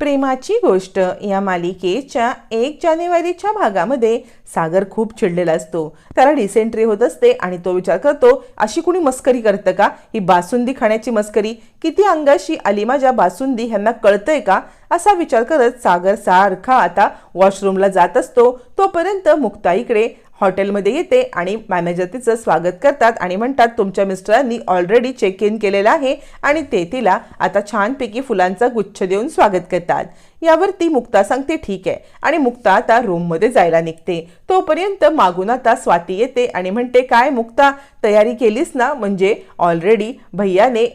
प्रेमाची गोष्ट या मालिकेच्या एक जानेवारीच्या भागामध्ये सागर खूप चिडलेला असतो. त्याला डिसेंट्री होत असते आणि तो विचार करतो अशी कुणी मस्करी करतं का? ही बासुंदी खाण्याची मस्करी? किती अंगाशी आली माझ्या बासुंदी? ह्यांना कळतंय का? असा विचार करत सागर सारखा आता वॉशरूमला जात असतो. तोपर्यंत मुक्ताईकडे हॉटेलमध्ये येते आणि मॅनेजर तिचं स्वागत करतात आणि म्हणतात तुमच्या मिस्टरांनी ऑलरेडी चेक इन केलेलं आहे आणि ते तिला आता छानपैकी फुलांचा गुच्छ देऊन स्वागत करतात. यावर ती मुक्ता सांगते ठीक आहे. आणि मुक्ता आता रूममध्ये जायला निघते. तोपर्यंत मागून आता स्वाती येते आणि म्हणते काय मुक्ता तयारी केलीस ना? म्हणजे ऑलरेडी भैयाने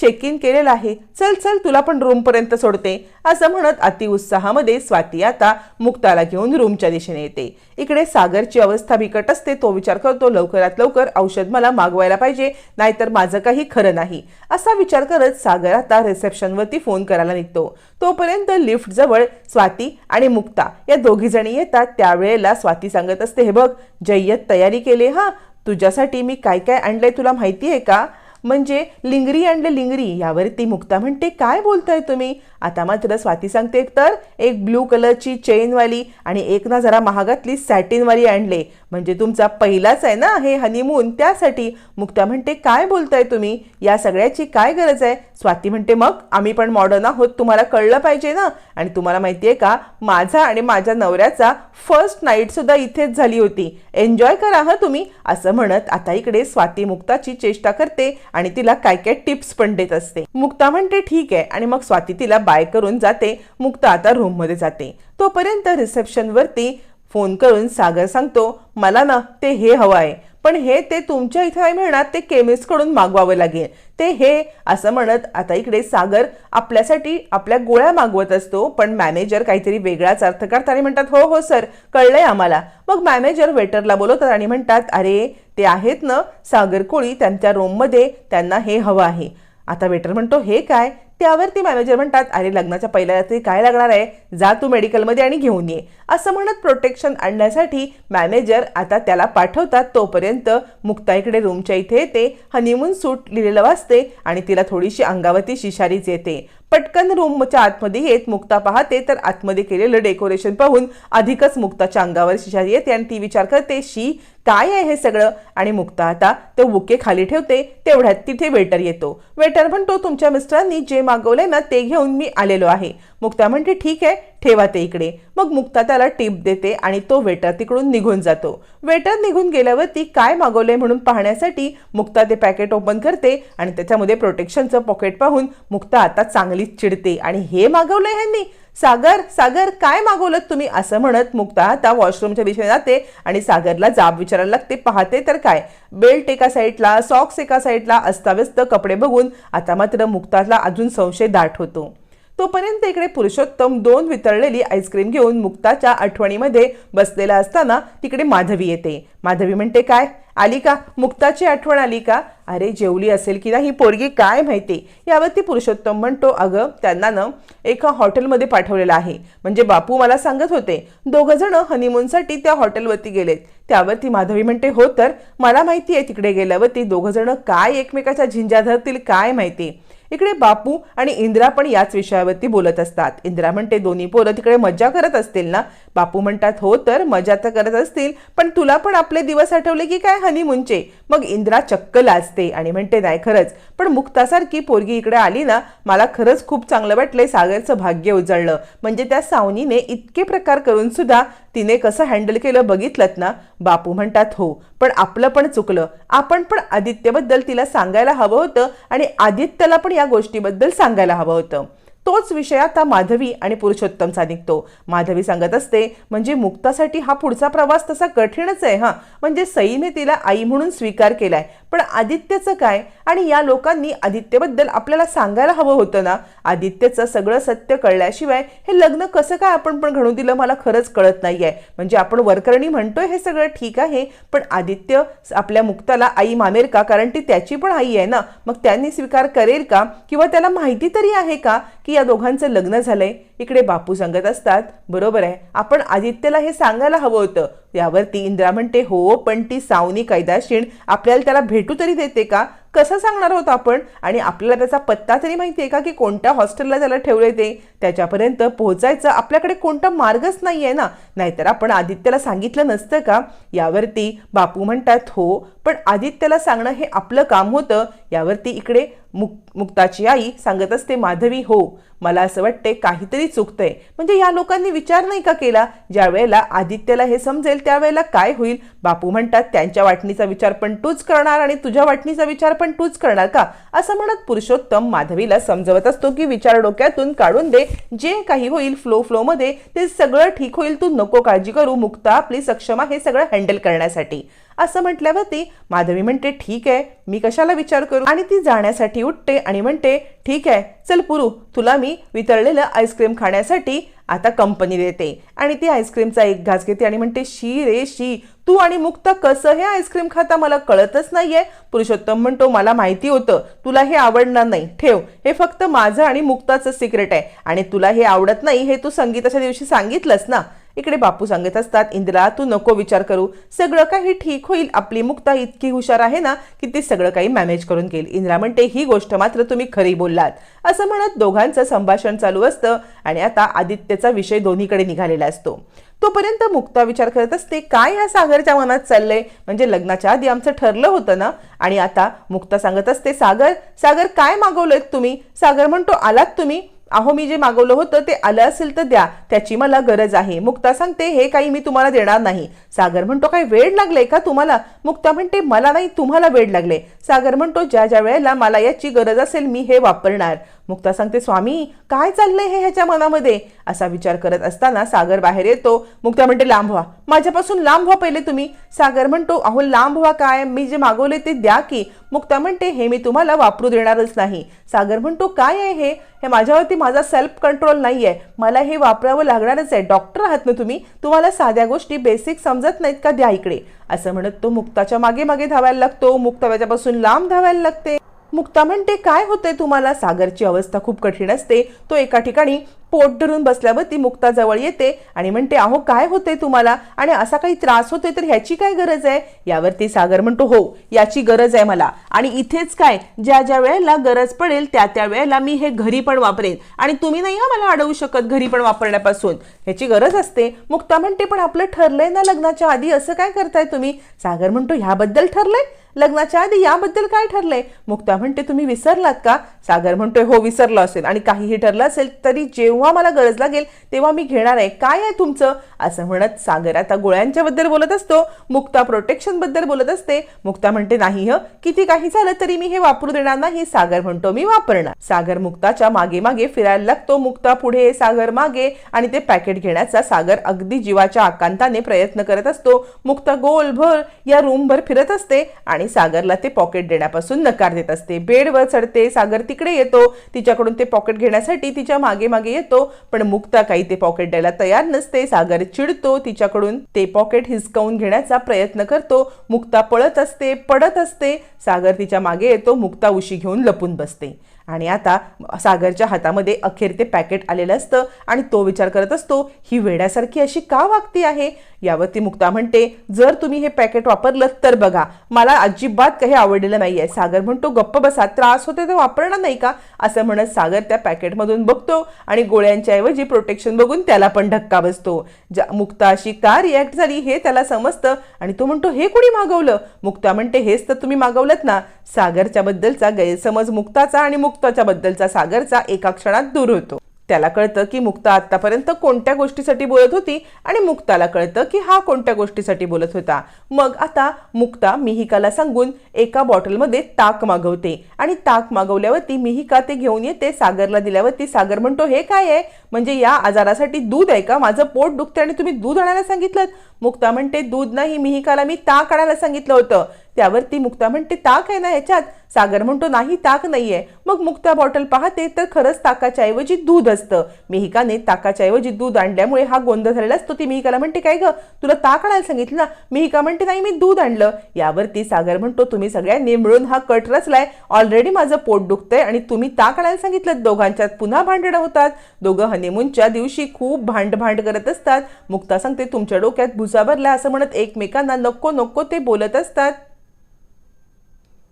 चेक इन केलेलं आहे. चल चल तुला पण रूमपर्यंत सोडते. असं म्हणत अतिउत्साहामध्ये स्वाती आता मुक्ताला घेऊन रूमच्या दिशेने येते. इकडे सागरची अवस्था बिकट असते तो विचार करतो लवकरात लवकर औषध मला मागवायला पाहिजे नाहीतर माझं काही खरं नाही. असा विचार करत सागर आता रिसेप्शनवरती फोन करायला निघतो. तोपर्यंत लिफ्ट जवळ स्वाती आणि मुक्ता या दोघी जणी येतात. त्यावेळेला स्वाती सांगत असते हे बघ जय्यत तयारी केली हा? तुझ्यासाठी मी काय काय आणलंय तुला माहिती आहे का? म्हणजे लिंगरी अँड लिंगरी यावरती मुक्ता म्हणते काय बोलताय तुम्ही? आता मात्र स्वाती सांगते तर एक ब्लू कलरची चेनवाली आणि एक ना जरा महागातली सॅटिनवाली आणले. म्हणजे तुमचा पहिलाच आहे ना हे हनीमून त्यासाठी मुक्ता म्हणते काय बोलताय तुम्ही? या सगळ्याची काय गरज आहे? स्वाती म्हणते मग आम्ही पण मॉडर्न आहोत तुम्हाला कळलं पाहिजे ना? आणि तुम्हाला माहिती आहे का माझा आणि माझ्या नवऱ्याचा फर्स्ट नाईट सुद्धा इथेच झाली होती. एन्जॉय करा हा तुम्ही असं म्हणत आता इकडे स्वाती मुक्ताची चेष्टा करते आणि तिला काय काय टिप्स पण देत असते. मुक्ता म्हणते ठीक आहे आणि मग स्वाती तिला बाय करून जाते. मुक्ता आता रूममध्ये जाते. तोपर्यंत रिसेप्शनवरती फोन करून सागर सांगतो मला ना ते हे हवं आहे. पण हे ते तुमच्या इथे नाही मिळणार ते केमिस्टकडून मागवावं लागेल. ते हे असं म्हणत आता इकडे सागर आपल्यासाठी आपल्या गोळ्या मागवत असतो. पण मॅनेजर काहीतरी वेगळाच अर्थ करतात आणि म्हणतात हो हो सर कळलंय आम्हाला. मग मॅनेजर वेटरला बोलवतात आणि म्हणतात अरे ते आहेत ना सागर कोळी त्यांच्या रूममध्ये त्यांना हे हवं आहे. आता वेटर म्हणतो हे काय? त्यावरती मॅनेजर म्हणतात अरे लग्नाच्या पहिल्या रात्री काय लागणार आहे? जा तू मेडिकलमध्ये आणि घेऊन ये. असं म्हणत प्रोटेक्शन आणण्यासाठी मॅनेजर आता त्याला पाठवतात. तोपर्यंत मुक्ताईकडे रूमच्या इथे येते हनीमून सूट लिहिलेलं वाचते आणि तिला थोडीशी अंगावरती शिशारीच येते. पटकन रूमच्या आतमध्ये येत मुक्ता पाहते तर आतमध्ये केलेलं डेकोरेशन पाहून अधिकच मुक्ताच्या अंगावर शिशारी येते आणि ती विचार करते शी काय आहे हे सगळं? आणि मुक्ता आता तो बुके खाली ठेवते तेवढ्यात तिथे वेटर येतो. वेटर म्हणतो तुमच्या मिस्टरांनी जे मागवलंय ना ते घेऊन मी आलेलो आहे. मुक्ता म्हणते ठीक आहे ठेवा ते इकडे. मग मुक्ता त्याला टिप देते आणि तो वेटर तिकडून निघून जातो. वेटर निघून गेल्यावर ती काय मागवलंय म्हणून पाहण्यासाठी मुक्ता ते पॅकेट ओपन करते आणि त्याच्यामध्ये प्रोटेक्शनचं पॉकेट पाहून मुक्ता आता चांगलीच चिडते. आणि हे मागवलंय ह्यांनी? सागर सागर काय मागवलं तुम्ही? असं म्हणत मुक्ता आता वॉशरूमच्या दिशेने जाते आणि सागरला जाब विचारायला लागते. पाहते तर काय? बेल्ट एका साईडला सॉक्स एका साईडला अस्ताव्यस्त कपडे बघून आता मात्र मुक्ताला अजून संशय दाट होतो. तोपर्यंत इकडे पुरुषोत्तम दोन वितळलेली आईस्क्रीम घेऊन मुक्ताच्या आठवणीमध्ये बसलेला असताना तिकडे माधवी येते. माधवी म्हणते काय? आली का? मुक्ताची आठवण आली का? अरे जेवली असेल की नाही पोरगी काय माहिती? यावरती पुरुषोत्तम म्हणतो अगं त्यांना ना एका हॉटेलमध्ये पाठवलेलं आहे. म्हणजे बापू मला सांगत होते दोघं जण हनीमूनसाठी त्या हॉटेलवरती गेलेत. त्यावरती माधवी म्हणते हो तर मला माहिती आहे तिकडे गेल्यावरती दोघं जण काय एकमेकाच्या झिंजा धरतील काय माहिती? इकडे बापू आणि इंदिरा पण याच विषयावरती बोलत असतात. इंदिरा म्हणते दोन्ही पोरं तिकडे मजा करत असतील ना? बापू म्हणतात हो तर मजा तर करत असतील पण तुला पण आपले दिवस आठवले की काय हनीमूनचे मग इंदिरा चक्क लाजते आणि म्हणते नाही खरंच पण मुक्तासारखी पोरगी इकडे आली ना मला खरंच खूप चांगलं वाटलंय सागरचं भाग्य उजळलं. म्हणजे त्या सावनीने इतके प्रकार करून सुद्धा तिने कसं हँडल केलं बघितलं ना? बापू म्हणतात हो पण आपलं पण चुकलं. आपण पण आदित्यबद्दल तिला सांगायला हवं होतं आणि आदित्यला पण या गोष्टीबद्दल सांगायला हवं होतं. तोच विषय आता माधवी आणि पुरुषोत्तमचा निघतो. माधवी सांगत असते म्हणजे मुक्तासाठी हा पुढचा प्रवास तसा कठीणच आहे हा. म्हणजे सईने तिला आई म्हणून स्वीकार केलाय. पण आदित्यचं काय? आणि या लोकांनी आदित्यबद्दल आपल्याला सांगायला हवं होतं ना? आदित्यचं सगळं सत्य कळल्याशिवाय हे लग्न कसं काय आपण पण घडून दिलं मला खरंच कळत नाहीये. म्हणजे आपण वरकरणी म्हणतोय हे सगळं ठीक आहे पण आदित्य आपल्या मुक्ताला आई मानेल का? कारण ती त्याची पण आई आहे ना. मग त्यांनी स्वीकार करेल का? किंवा त्याला माहिती तरी आहे का की की या दोघांचं लग्न झालंय. इकडे बापू सांगत असतात बरोबर आहे. आपण आदित्यला हे सांगायला हवं होतं. यावरती इंद्रा म्हणते हो पण ती सावनी कैदाशीण आपल्याला त्याला भेटू तरी देते का? कसं सांगणार आहोत आपण? आणि आपल्याला त्याचा पत्ता तरी माहिती आहे का की कोणत्या हॉस्टेलला त्याला ठेवले ते? त्याच्यापर्यंत पोहोचायचं आपल्याकडे कोणता मार्गच नाही आहे ना? नाहीतर आपण आदित्यला सांगितलं नसतं का? यावरती बापू म्हणतात हो पण आदित्यला सांगणं हे आपलं काम होतं. यावरती इकडे मुक मुक्ताची आई सांगत असते माधवी हो मला असं वाटते काहीतरी चुकतंय. म्हणजे या लोकांनी विचार नाही का केला? ज्या वेळेला आदित्यला हे समजेल त्यावेळेला काय होईल? बापू म्हणतात त्यांच्या वाटणीचा विचार पण तूच करणार आणि तुझ्या वाटणीचा विचार पण तूच करणार का? असं म्हणत पुरुषोत्तम माधवीला समजवत असतो की विचार डोक्यातून काढून दे. जे काही होईल फ्लो फ्लोमध्ये ते सगळं ठीक होईल. तू नको काळजी करू. मुक्ता आपली सक्षम आहे हे सगळं हँडल करण्यासाठी. असं म्हटल्यावरती माधवी म्हणते ठीक आहे मी कशाला विचार करू? आणि ती जाण्यासाठी उठते आणि म्हणते ठीक आहे चल पुरू तुला मी वितळलेलं आईस्क्रीम खाण्यासाठी आता कंपनी देते. आणि ती आईस्क्रीमचा एक घास घेते आणि म्हणते शी रे शी तू आणि मुक्ता कसं हे आईस्क्रीम खाता मला कळतच नाहीये. पुरुषोत्तम म्हणतो मला माहिती होतं तुला हे आवडणार नाही ठेव हे फक्त माझं आणि मुक्ताचं सिक्रेट आहे आणि तुला हे आवडत नाही हे तू संगीताच्या दिवशी सांगितलंस ना. इकडे बापू सांगत असतात इंदिरा तू नको विचार करू. सगळं काही ठीक होईल. आपली मुक्ता इतकी हुशार आहे ना की ती सगळं काही मॅनेज करून घेईल. इंदिरा म्हणते ही गोष्ट मात्र तुम्ही खरी बोललात. असं म्हणत दोघांचं संभाषण चालू असतं आणि आता आदित्यचा विषय दोन्हीकडे निघालेला असतो. तोपर्यंत मुक्ता विचार करत असते काय ह्या सागरच्या मनात चाललंय? म्हणजे लग्नाच्या आधी आमचं ठरलं होतं ना. आणि आता मुक्ता सांगत असते सागर सागर काय मागवलंय तुम्ही? सागर म्हणतो आलात तुम्ही. अहो मी जे मागवलं होतं ते आलं असेल तर द्या. त्याची मला गरज आहे. मुक्ता सांगते हे काही मी तुम्हाला देणार नाही. सागर म्हणतो काय वेळ लागले का तुम्हाला? मुक्ता म्हणते मला नाही तुम्हाला वेळ लागले सागर म्हणतो ज्या ज्या वेळेला मला याची गरज असेल मी हे वापरणार. मुक्ता सांगते स्वामी काय चाललंय हे ह्याच्या मनामध्ये? असा विचार करत असताना सागर बाहेर येतो. मुक्ता म्हणते लांब व्हा. माझ्यापासून लांब व्हा पहिले तुम्ही. सागर म्हणतो अहो लांब व्हा काय? मी जे मागवले ते द्या की. मुक्ता म्हणते हे मी तुम्हाला वापरू देणारच नाही. सागर म्हणतो काय आहे हे? हे माझ्यावरती माझा सेल्फ कंट्रोल नाही आहे मला हे वापरावं लागणारच आहे. डॉक्टर आहात ना तुम्ही? तुम्हाला साध्या गोष्टी बेसिक समजत नाहीत का? द्या इकडे. असं म्हणत तो मुक्ताच्या मागे मागे धावायला लागतो. मुक्ता त्याच्यापासून लांब धावायला लागते. मुक्ता म्हणते काय होते तुम्हाला? सागरची अवस्था खूप कठीण असते. तो एका ठिकाणी पोट धरून बसल्यावर ती मुक्ताजवळ येते आणि म्हणते अहो काय होते तुम्हाला? आणि असा काही त्रास होतोय तर ह्याची काय गरज आहे? यावरती सागर म्हणतो हो याची गरज आहे मला. आणि इथेच काय? ज्या ज्या वेळेला गरज पडेल त्या त्या वेळेला मी हे घरी पण वापरेन. आणि तुम्ही नाही हा मला अडवू शकत घरी पण वापरण्यापासून. ह्याची गरज असते. मुक्ता म्हणते पण आपलं ठरलंय ना लग्नाच्या आधी? असं काय करताय तुम्ही? सागर म्हणतो ह्याबद्दल ठरलंय? लग्नाच्या आधी याबद्दल काय ठरलंय? मुक्ता म्हणते तुम्ही विसरलात का? सागर म्हणतोय हो विसरलो असेल आणि काहीही ठरलं असेल तरी जेव्हा मला गरज लागेल तेव्हा मी घेणार आहे. काय आहे तुमचं? असं म्हणत सागर आता गोळ्यांच्या बद्दल बोलत असतो. मुक्ता प्रोटेक्शनबद्दल बोलत असते. मुक्ता म्हणते नाही ह किती काही झालं तरी मी हे वापरू देणार नाही सागर म्हणतो मी वापरणार. सागर मुक्ताच्या मागे मागे फिरायला लागतो. मुक्ता पुढे सागर मागे आणि ते पॅकेट घेण्याचा सागर अगदी जीवाच्या आकांताने प्रयत्न करत असतो. मुक्ता गोलभर या रूमभर फिरत असते आणि सागरला ते पॉकेट देण्यापासून नकार देत असते. बेडवर चढते सागर तिकडे येतो. तिच्याकडून ते पॉकेट घेण्यासाठी तिच्यामागे मागे येतो. पण मुक्ता काही ते पॉकेट द्यायला तयार नसते. सागर चिडतो. तिच्याकडून ते पॉकेट हिसकावून घेण्याचा प्रयत्न करतो. मुक्ता पळत असते पडत असते. सागर तिच्यामागे येतो. मुक्ता उशी घेऊन लपून बसते. आणि आता सागरच्या हातामध्ये अखेर ते पॅकेट आलेलं असतं आणि तो विचार करत असतो ही वेड्यासारखी अशी का वागती आहे? यावरती मुक्ता म्हणते जर तुम्ही हे पॅकेट वापरलं तर बघा मला अजिबात काही आवडलेलं नाही आहे सागर म्हणतो गप्प बसा त्रास होते तर वापरणार नाही का? असं म्हणत सागर त्या पॅकेटमधून बघतो आणि गोळ्यांच्या ऐवजी प्रोटेक्शन बघून त्याला पण धक्का बसतो. ज्या मुक्ता अशी का रिॲक्ट झाली हे त्याला समजतं आणि तो म्हणतो हे कुणी मागवलं? मुक्ता म्हणते हेच तर तुम्ही मागवलंत ना. सागरच्याबद्दलचा गैरसमज मुक्ताचा आणि मुक्ताच्या बद्दलचा सागरचा एका क्षणात दूर होतो. त्याला कळतं की मुक्ता आतापर्यंत कोणत्या गोष्टीसाठी बोलत होती आणि मुक्ताला कळतं की हा कोणत्या गोष्टीसाठी बोलत होता. मग आता मुक्ता मिहिकाला सांगून एका बॉटलमध्ये ताक मागवते आणि ताक मागवल्यावरती मिहिका ते घेऊन येते सागरला दिल्यावरती सागर म्हणतो हे काय आहे? म्हणजे या आजारासाठी दूध आहे का? माझं पोट दुखते आणि तुम्ही दूध आणायला सांगितलं मुक्ता म्हणते दूध नाही मिहिकाला मी ताक आणायला सांगितलं होतं. त्यावर ती मुक्ता म्हणते ताक आहे ना याच्यात सागर म्हणतो नाही ताक नाहीये. मग मुक्ता बॉटल पाहते तर खरंच ताकाच्या ऐवजी दूध असतं. मिहिकाने ताकाच्या ऐवजी दूध आणल्यामुळे हा गोंधळ झालेला असतो. ती मिहिकाला म्हणते काय ग तुला ताक आणायला सांगितलं ना? मिहिका म्हणते नाही मी दूध आणलं. यावरती सागर म्हणतो तुम्ही सगळ्यांनी मिळून हा कट रचलाय. ऑलरेडी माझं पोट दुखतंय आणि तुम्ही ताक आणायला सांगितलं. दोघांच्यात पुन्हा भांडणं होतात. दोघं हनीमूनच्या दिवशी खूप भांड भांड करत असतात. मुक्ता सांगते तुमच्या डोक्यात भुसा भरला असं म्हणत एकमेकांना नको नको ते बोलत असतात.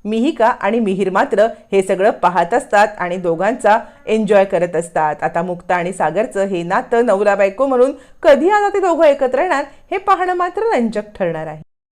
मिहिका आणि मिहिर मात्र हे सगळं पाहत असतात आणि दोघांचा एन्जॉय करत असतात. आता मुक्ता आणि सागरचं हे नातं नवरा बायको म्हणून कधी आता ते दोघं एकत्र येणार हे पाहणं मात्र रंजक ठरणार आहे.